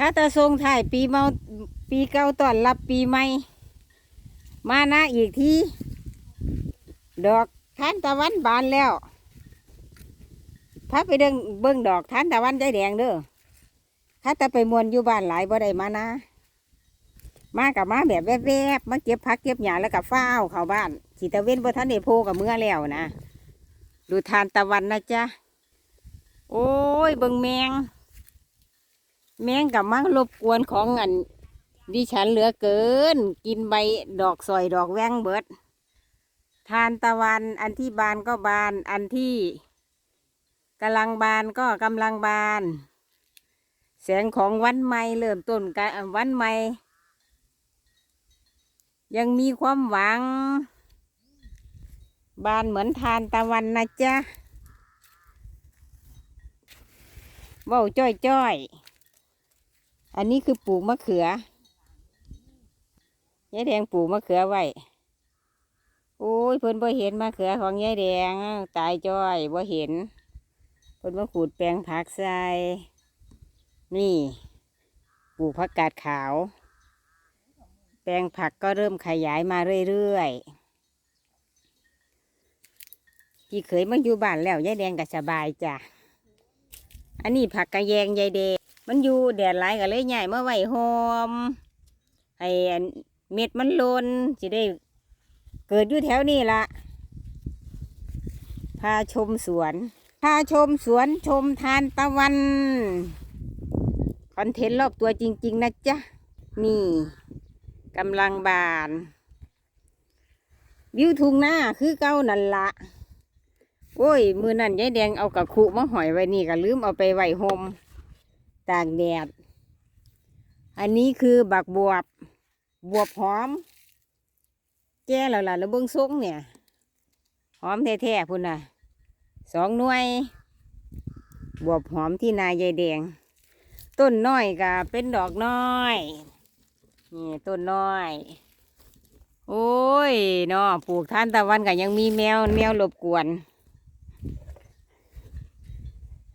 ข้าตาทรงถ่ายปีเมาปีเก่าตอนรับปีใหม่ มาหนะอีกทีดอกทานตะวันบานแล้วพาไปเดิงเบิ้งดอกทานตะวันใจแดงเด้อข้าตาไปมวนอยู่บ้านหลายบ่ได้มานะมากับมาแบบแวบๆมาเก็บพักเก็บหญ้าแล้วกับฟ้าวเข้าบ้านสีตะเว้นบ่ทันได้โพกับเมื่อแล้วนะดูทานตะวันนะจ๊ะโอ้ยเบิ่งแมง แมงกับมังรบกวนของอันดิฉันเหลือเกิน กินใบดอกสอยดอกแวงเบิด ทานตะวันอันที่บานก็บานอันที่กำลังบานก็กำลังบาน แสงของวันใหม่เริ่มต้นกะวันใหม่ ยังมีความหวัง บานเหมือนทานตะวันนะจ๊ะเว้าจ้อยจ้อย อันนี้คือปลูกมะเขือยายแดงปลูกมะเขือไว้โอ้ยเพิ่นบ่เห็นมะเขือของยายแดงตายจ้อยบ่เห็นเพิ่นมาขูดแปลงผักใส่นี่ปลูกผักกาดขาว แปลงผักก็เริ่มขยายมาเรื่อยๆพี่เคยมาอยู่บ้านแล้วยายแดงก็สบายจ้ะอันนี้ผักกระแยงยายแดง มันอยู่แดดหลายก็เลยใหญ่เมื่อไหวหอมให้เม็ดมันหลนจะได้เกิดอยู่แถวนี้ละพาชมสวน พาชมสวนชมทานตะวัน คอนเทนต์รอบตัวจริง ๆ นะจ๊ะ นี่กำลังบาน วิวทุ่งหน้าคือเก้านั่นละโอ้ย มือนั่นยายแดงเอากระคุมาหอยไว้นี่ก็ลืมเอาไปไหว้ห่ม ตากแดด อันนี้คือบักบวบ บวบหอม แก่แล้วล่ะแล้วเบิ้งซุกเนี่ย หอมแท้ๆพุ่นน่ะ สองหน่วย บวบหอมที่นายายแดง ต้นน้อยก็เป็นดอกน้อย นี่ต้นน้อยโอ้ยเนาะปลูกท่านตะวันก็ยังมีแมวแมวรบกวน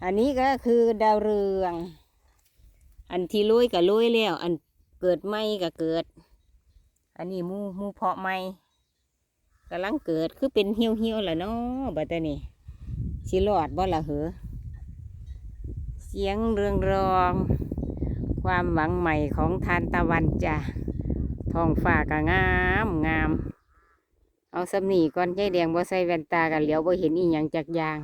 อันนี้ก็คือดาวเรือง อันที่ลุยก็ลุยแล้ว อันเกิดไม่ก็เกิด อันนี้มูมูเพาะไม่กำลังเกิดคือเป็นเหี่ยวเหี่ยวแหละเนาะบัดนี้สิรอดบ่ละเหอเสียงเรืองรอง ความหวังใหม่ของทานตะวันจ้ะทองฟ้าก็งามงาม เอาสำนีก่อนใจแดงบ่ใส่แว่นตากันเหลียวบ่เห็นอีหยังจักอย่าง